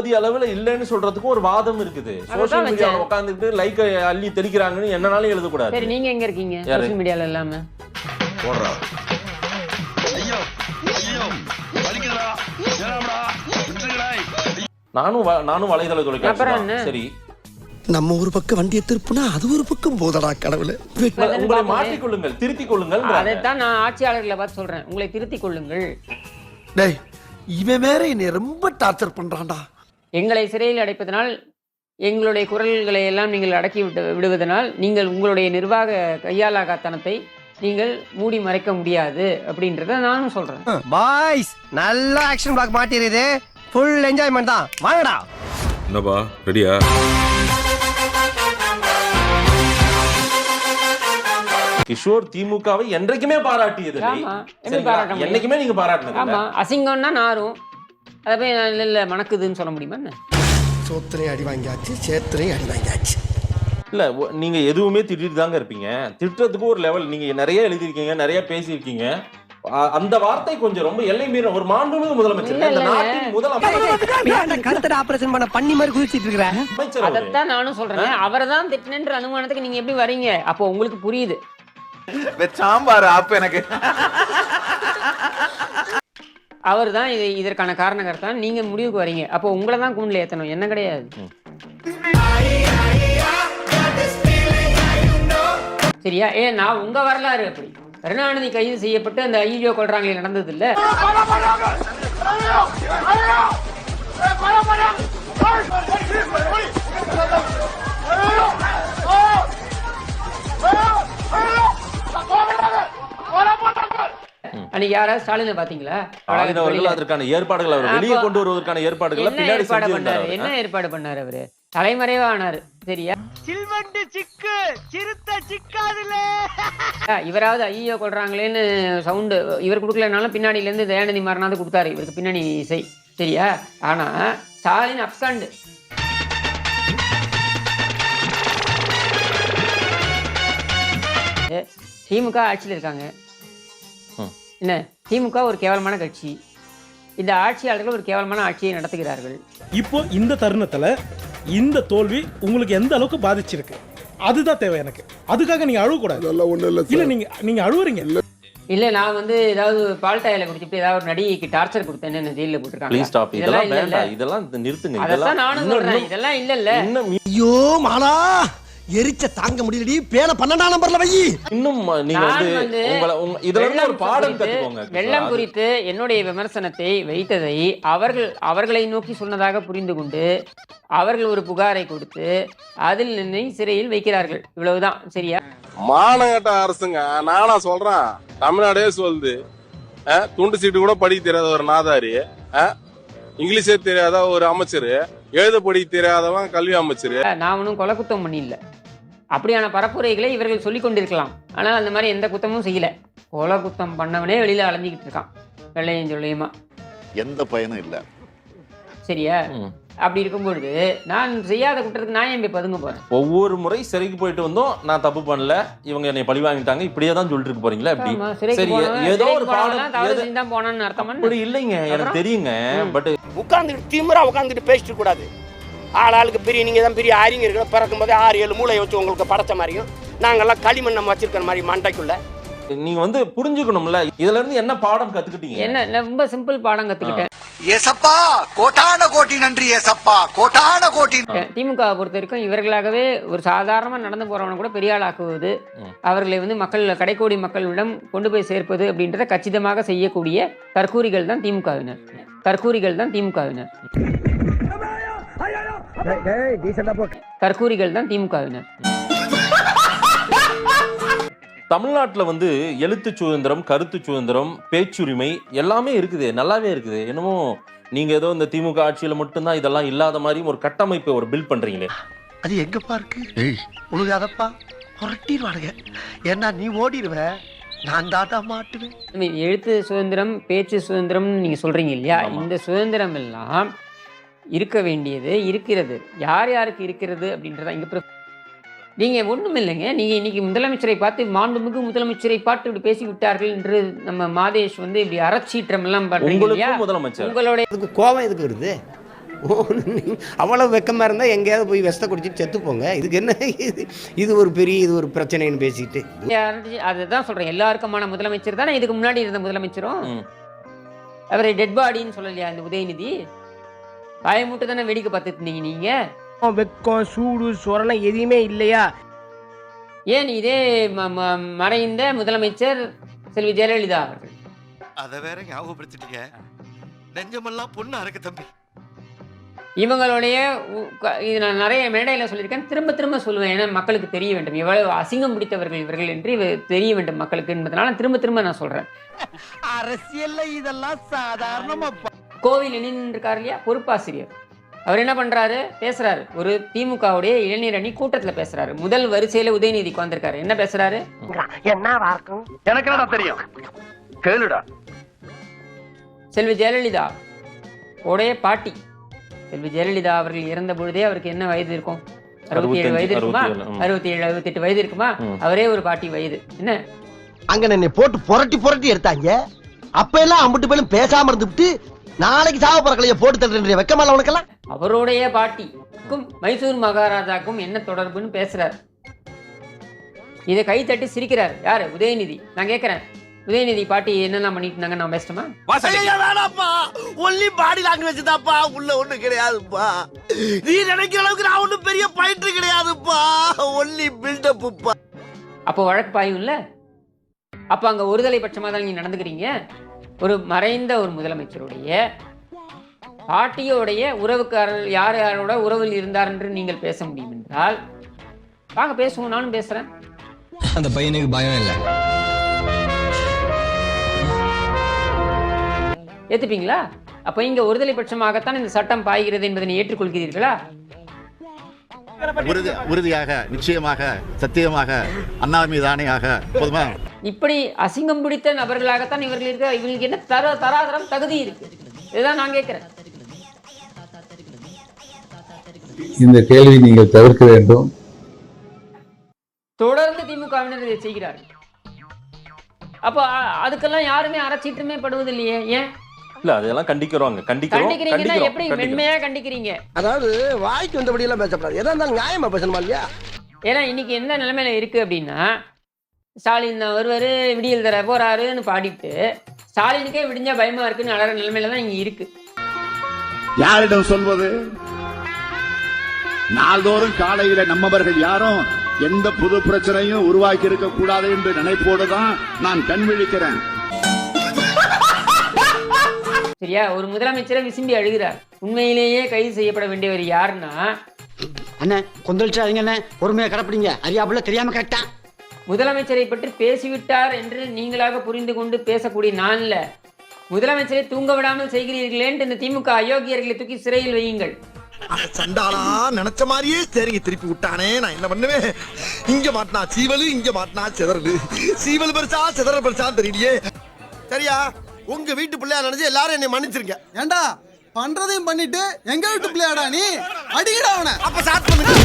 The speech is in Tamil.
பெரிய அளவுல இல்லைன்னு சொல்றதுக்கு ஒரு வாதம் இருக்குது. மீடியால வச்சேன். உட்காந்துட்டு லைக் அள்ளி தெளிக்கிறாங்கன்னு என்னனாலும் எழுதக்கூடாது. சரி நீங்க எங்க இருக்கீங்க? சோஷியல் மீடியால இல்லாம. போடுறா. ஐயோ ஐயோ வலிக்குதுடா ஏறாமடா விட்டுருங்கடா. நானும் நானும் வலைதள தொலைக்காட்சி. சரி. நம்ம ஒரு பக்கம் வண்டியை திருப்புனா அது ஒரு பக்கம் போதடா கடவுளே. உங்களை-. மாற்றிக் கொள்ளுங்கள் திருத்திக் கொள்ளுங்கள் அதைத்தான் நான் ஆட்சியாளர்களை பார்த்து சொல்றேன். உங்களை திருத்திக் கொள்ளுங்கள் டேய் இவன் வேற என்னை ரொம்ப டார்ச்சர் பண்றான்டா. எங்களை சிறையில் அடைப்பதனால் எங்களுடைய குரல்களை எல்லாம் நீங்கள் அடக்கி விட்டு விடுவதனால் நீங்கள் உங்களுடைய நிர்வாக கையாலாகாத்தனத்தை நீங்கள் மூடி மறைக்க முடியாது அப்படின்றத நானும் சொல்றேன். பாய்ஸ் நல்ல ஆக்ஷன் பிளாக் மாட்டிருது ஃபுல் என்ஜாய்மெண்ட் தான். வாங்கடா. என்னப்பா ரெடியா? கிஷோர் திமுகவை என்றைக்குமே பாராட்டியது? என்னைக்குமே நீங்க பாராட்டினது ஆமா அசிங்கம்னா நாரும். அதை போய் நான் இல்ல இல்ல மணக்குதுன்னு சொல்ல முடியுமா என்ன? சோத்திரையும் அடி வாங்கியாச்சு சேத்திரையும் அடி வாங்கியாச்சு. இல்ல ஒ- நீங்க எதுவுமே திட்டிட்டு தாங்க இருப்பீங்க. திட்டுறதுக்கு ஒரு லெவல் நீங்க நிறைய எழுதியிருக்கீங்க நிறைய பேசியிருக்கீங்க. அந்த வார்த்தை கொஞ்சம் ரொம்ப எல்லை மீறின ஒரு மாண்புமிகு முதலமைச்சர். இல்ல, இந்த. நாட்டின் முதலமைச்சர். கருத்தட ஆபரேஷன் பண்ண பண்ணி மாதிரி குதிச்சிட்டு இருக்கிற. அமைச்சர் அவரு. அதைத்தான் நானும் சொல்றேன். அவரை தான் திட்டினன்ற அனுமானத்துக்கு நீங்க எப்படி வரீங்க? அப்போ உங்களுக்கு புரியுது. சாம்பார் ஆப்பு எனக்கு. அவர் தான் இது இதற்கான காரணகர்த்தான் நீங்க முடிவுக்கு வரீங்க அப்போ உங்களை தான் கூண்டில் ஏத்தணும் என்ன கிடையாது சரியா ஏ நான் உங்க வரலாறு அப்படி கருணாநிதி கைது செய்யப்பட்டு அந்த ஐயோ கொள்றாங்களே நடந்தது இல்ல அன்னைக்கு யாராவது ஸ்டாலினை பாத்தீங்களா ஸ்டாலின் அவர்கள் அதற்கான ஏற்பாடுகள் அவர் வெளியே அப்போ- கொண்டு வருவதற்கான ஏற்பாடுகளை என்ன பின்னாடி ஏற்பாடு செஞ்சிருந்தார் பண்ணாரு? அவரு. என்ன ஏற்பாடு பண்ணாரு அவரு? தலைமறைவா ஆனாரு சரியா? சில்வண்டு சிக்கு சிறுத்த சிக்காதுல. ஆ, இவராவது ஐயோ கொள்றாங்களேன்னு சவுண்டு இவர் கொடுக்கலனாலும் பின்னாடில இருந்து தயாநிதி மாறனாவது கொடுத்தாரு இவருக்கு பின்னணி இசை சரியா? ஆனா ஸ்டாலின் அப்சாண்டு. திமுக ஆட்சியில் இருக்காங்க. என்ன? திமுக ஒரு கேவலமான கட்சி. இந்த ஆட்சியாளர்கள் ஒரு கேவலமான ஆட்சியை நடத்துகிறார்கள். இப்போ இந்த தருணத்துல இந்த தோல்வி உங்களுக்கு எந்த அளவுக்கு பாதிச்சிருக்கு? அதுதான் தேவை எனக்கு. அதுக்காக நீங்க அழுவக்கூடாது இல்ல நீங்க நீங்க அழுவுறீங்க. இல்ல. நான் வந்து ஏதாவது பால்டாயில குடிச்சிட்டு ஏதாவது ஒரு நடிகைக்கு டார்ச்சர் கொடுத்தேன்னு என்ன ஜெயில ப்ளீஸ் ஸ்டாப் போட்டுருக்காங்க இதெல்லாம் இல்ல இல்ல. வேண்டாம். இதெல்லாம் நிறுத்துங்க. இதெல்லாம் நானும் சொல்றேன். இதெல்லாம் இல்ல இல்ல. இன்னும் ஐயோ மாலா! எரிச்ச தாங்க முடியலடி. பேன பன்னெண்டாம் நம்பர்ல வை. இன்னும் நீங்க வந்து வந்து உங்களை உங்க இதுல இருந்து ஒரு பாடம் கத்துக்கோங்க வெள்ளம். குறித்து என்னுடைய விமர்சனத்தை வைத்ததை அவர்கள் அவர்களை நோக்கி சொன்னதாக புரிந்து கொண்டு அவர்கள் ஒரு புகாரை கொடுத்து அதில் என்னை சிறையில் வைக்கிறார்கள். இவ்வளவுதான். சரியா? மானகட்ட அரசுங்க நானா சொல்றேன். தமிழ்நாடே சொல்லுது. துண்டு சீட்டு கூட படிக்க தெரியாத ஒரு நாதாரி. இங்கிலீஷே தெரியாத ஒரு அமைச்சர். எழுத படிக்க தெரியாதவன் கல்வி அமைச்சர். நான் ஒன்றும் கொலை குத்தம் பண்ணியில்ல அப்படியான பரப்புரைகளை இவர்கள் சொல்லிக் கொண்டிருக்கலாம். ஆனால் அந்த மாதிரி எந்த குத்தமும் செய்யல. கொலை குத்தம் பண்ணவனே வெளியில அலைஞ்சிக்கிட்டு இருக்கான். வெள்ளையும் சொல்லியுமா. எந்த பயனும் இல்ல. சரியா. அப்படி இருக்கும்பொழுது நான் செய்யாத குற்றத்துக்கு நான் ஏன் போய் பதுங்க போறேன்? ஒவ்வொரு முறை சிறைக்கு போயிட்டு வந்தோம். நான் தப்பு பண்ணல. இவங்க என்னை பழி வாங்கிட்டாங்க. இப்படியே தான் சொல்லிட்டு இருக்க போறீங்களா சரி ஏதோ ஒரு பாடம் தான் போனான்னு அர்த்தமா? அப்படி இல்லைங்க. எனக்கு? தெரியுங்க. பட் உட்காந்துட்டு திமிரா உட்காந்துட்டு பேசிட்டு கூடாது. ஆள் ஆளுக்கு பெரிய நீங்கள் தான் பெரிய அறிஞர்கள் பிறக்கும் போதே ஆறு ஏழு மூளை வச்சு உங்களுக்கு படைச்ச மாதிரியும் நாங்கெல்லாம் களிமண் நம்ம வச்சிருக்கிற மாதிரி மண்டைக்குள்ள. நீங்க வந்து புரிஞ்சுக்கணும்ல இதுல இருந்து என்ன பாடம் கத்துக்கிட்டீங்க? என்ன ரொம்ப சிம்பிள் பாடம் கத்துக்கிட்டேன். ஏசப்பா கோட்டான கோட்டி நன்றி ஏசப்பா. கோட்டான கோட்டி. திமுக பொறுத்த வரைக்கும் இவர்களாகவே ஒரு சாதாரணமா நடந்து போறவனை கூட பெரிய ஆளாக்குவது. அவர்களை வந்து மக்கள் கடைக்கோடி மக்களிடம் கொண்டு போய் சேர்ப்பது அப்படின்றத கச்சிதமாக செய்யக்கூடிய தற்கூரிகள் தான் திமுகவினர். தற்கூரிகள் தான் திமுகவினர். தற்கூரிகள் தான் திமுகவினர். தமிழ்நாட்டுல வந்து எழுத்து சுதந்திரம் கருத்து சுதந்திரம் பேச்சுரிமை எல்லாமே இருக்குது. நல்லாவே இருக்குது. என்னமோ நீங்க ஏதோ இந்த திமுக ஆட்சியில மட்டும்தான் இதெல்லாம் இல்லாத மாதிரியும் ஒரு கட்டமைப்பை ஒரு பில்ட் பண்றீங்களே. அது எங்கப்பா இருக்கு? உழுகாதப்பா புரட்டிடுவானுங்க. ஏன்னா நீ ஓடிடுவ நான் தாட்டா மாட்டுவேன். எழுத்து சுதந்திரம் பேச்சு சுதந்திரம்னு நீங்க சொல்றீங்க இல்லையா. இந்த சுதந்திரம் எல்லாம் இருக்க வேண்டியது இருக்கிறது. யார் யாருக்கு இருக்கிறது அப்படின்றத இங்க பிர- நீங்க ஒண்ணும் இல்லைங்க நீங்க இன்னைக்கு முதலமைச்சரை பார்த்து மாண்புமிகு முதலமைச்சரை பார்த்து இப்படி பேசி விட்டார்கள் என்று நம்ம மாதேஷ் வந்து இப்படி அறச்சீற்றம் எல்லாம் உங்களுக்கும் முதலமைச்சர். உங்களுடைய அதுக்கு கோபம் எதுக்கு வருது? அவ்வளோ வெக்கமாக இருந்தால் எங்கேயாவது போய் விஷத்தை குடிச்சிட்டு செத்து போங்க. இதுக்கு என்ன இது? இது ஒரு பெரிய இது ஒரு பிரச்சனைன்னு பேசிக்கிட்டு யாராச்சும் அதுதான் சொல்றேன். எல்லாருக்குமான முதலமைச்சர் தானே. இதுக்கு முன்னாடி இருந்த முதலமைச்சரும். அவரை டெட் பாடின்னு சொல்லலையா இந்த உதயநிதி? பயமுட்டு தானே வேடிக்கை பார்த்துட்டு இருந்தீங்க நீங்க? வெக்கம் சூடு சொரணை எதுவுமே இல்லையா? ஏன் இதே ம- ம- மறைந்த முதலமைச்சர் செல்வி ஜெயலலிதா அவர்கள்? அத வேற ஞாபகப்படுத்திட்டீங்க. நெஞ்சமெல்லாம் பொண்ணு அறக்கு தம்பி. இவங்களுடைய இது நான் நிறைய மேடையில் சொல்லியிருக்கேன். திரும்ப திரும்ப சொல்லுவேன். ஏன்னா மக்களுக்கு தெரிய வேண்டும். எவ்வளவு அசிங்கம் பிடித்தவர்கள் இவர்கள் என்று இவ- தெரிய வேண்டும் மக்களுக்கு என்பதனால திரும்ப திரும்ப நான் சொல்றேன். அரசியல்ல இதெல்லாம் சாதாரணமா கோவில் இருக்கார் இல்லையா? பொறுப்பாசிரியர். அவர் என்ன பண்றாரு? பேசுறாரு. ஒரு திமுகவுடைய இளைஞர் அணி கூட்டத்துல பேசுறாரு. முதல் வரிசையில உதயநிதி உட்கார்ந்திருக்காரு என்ன வார்க்கும் எனக்கு என்னடா தெரியும்? கேளுடா. செல்வி ஜெயலலிதா உடைய பாட்டி. செல்வி ஜெயலலிதா அவர்கள் இறந்த பொழுதே அவருக்கு என்ன வயது இருக்கும்? அறுபத்தி ஏழு 65, வயது இருக்குமா? 67, ம். அறுபத்தி ஏழு அறுபத்தெட்டு வயது இருக்குமா. அவரே ஒரு பாட்டி வயது. என்ன? அங்க என்னை போட்டு புரட்டி புரட்டி எடுத்தாங்க. அப்ப எல்லாம் அம்பிட்டு பேரும் பேசாம இருந்துட்டு நாளைக்கு சாவ பறக்கலைய போட்டு தட்டுற வெக்கமால உனக்கெல்லாம்? அவருடைய பாட்டிக்கும் மைசூர் மகாராஜாக்கும் என்ன தொடர்புன்னு பேசுறாரு. இதை கை தட்டி சிரிக்கிறார். யாரு? உதயநிதி. நான் கேட்கிறேன் உதயநிதி பாட்டி என்னெல்லாம் பண்ணிட்டு இருந்தாங்க? நான் பேசட்டுமா? வேணாப்பா ஒன்லி பாடி லாங்குவேஜ் தான்ப்பா. உள்ள ஒண்ணு கிடையாதுப்பா. நீ நினைக்கிற அளவுக்கு நான் ஒண்ணும் பெரிய பயிற்று கிடையாதுப்பா. ஒன்லி பில்டப்புப்பா அப்போ வழக்கு பாயும்ல அப்போ அங்கே ஒருதலை பட்சமாக தான் நீங்கள் நடந்துக்கிறீங்க? ஒரு மறைந்த ஒரு முதலமைச்சருடைய பாட்டியோடைய உறவுக்காரர் யார் யாரோட உறவில் இருந்தார் என்று நீங்கள் பேச முடியும் என்றால் வாங்க பேசுவோம் நானும் பேசுகிறேன் அந்த பையனுக்கு பயம் இல்லை. ஏற்றுப்பீங்களா அப்போ இங்கே ஒருதலை பட்சமாகத்தான் இந்த சட்டம் பாய்கிறது என்பதை ஏற்றுக்கொள்கிறீர்களா? உறுதி உறுதியாக நிச்சயமாக சத்தியமாக அண்ணா மீது ஆணையாக போதுமா? இப்படி அசிங்கம் பிடித்த நபர்களாகத்தான் இவர்கள் இருக்க இவங்களுக்கு என்ன தர தராதரம் தகுதி இருக்கு? இதுதான் நான் கேட்கிறேன். இந்த கேள்வி நீங்கள் தவிர்க்க வேண்டும். தொடர்ந்து திமுகவினர் இதை செய்கிறார்கள். அப்போ அதுக்கெல்லாம் யாருமே அறச்சீட்டுமே படுவதில்லையே ஏன்? இல்ல அதெல்லாம் கண்டிக்கிறோங்க கண்டிக்கிறோம் கண்டிக்கிறீங்கன்னா எப்படி. மென்மையா கண்டிக்கிறீங்க? அதாவது வாய்க்கு வந்தபடி எல்லாம் பேசக்கூடாது எதா இருந்தாலும் நியாயமா பேசணுமா இல்லையா? ஏன்னா இன்னைக்கு எந்த நிலைமையில இருக்கு அப்படின்னா ஸ்டாலின் ஒருவர் விடியல் தர போறாருன்னு பாடிட்டு ஸ்டாலினுக்கே விடிஞ்சா பயமா இருக்குன்னு அலற நிலைமையில தான் இங்க இருக்கு. யாரிடம் சொல்வது? நாள்தோறும் காலையில நம்மவர்கள் யாரும் எந்த புது பிரச்சனையும் உருவாக்கி இருக்க கூடாது என்று நினைப்போடு தான் நான் கண் விழிக்கிறேன். சரியா? ஒரு முதலமைச்சரை விசும்பி அழுகிறார். உண்மையிலேயே கைது செய்யப்பட வேண்டியவர் யாருன்னா? அண்ணே கொந்தளிச்சாதீங்க அண்ணே. பொறுமையாக கிடப்பிடிங்க. அறியாப்புல தெரியாம கரெக்டா? முதலமைச்சரை பற்றி பேசிவிட்டார் என்று நீங்களாக புரிந்து கொண்டு பேசக்கூடிய நான்ல முதலமைச்சரை தூங்க விடாமல் செய்கிறீர்களேன்ட்டு இந்த திமுக அயோக்கியர்களை தூக்கி சிறையில் வையுங்கள். சண்டாளா நினைச்ச மாதிரியே சரிங்க திருப்பி விட்டானே. நான் என்ன பண்ணுவேன்? இங்க மாட்டினா சீவலு இங்க மாட்டினா சிதறலு. சீவல் பெருசா சிதறல் பெருசா தெரியலையே. சரியா? உங்க வீட்டு பிள்ளையா நினைச்சு எல்லாரும் என்னை மன்னிச்சிருங்க. ஏண்டா? பண்றதையும் பண்ணிட்டு எங்க வீட்டு பிள்ளையாடா நீ? அடிக்கடா அவனை. அப்ப பண்ணுங்க.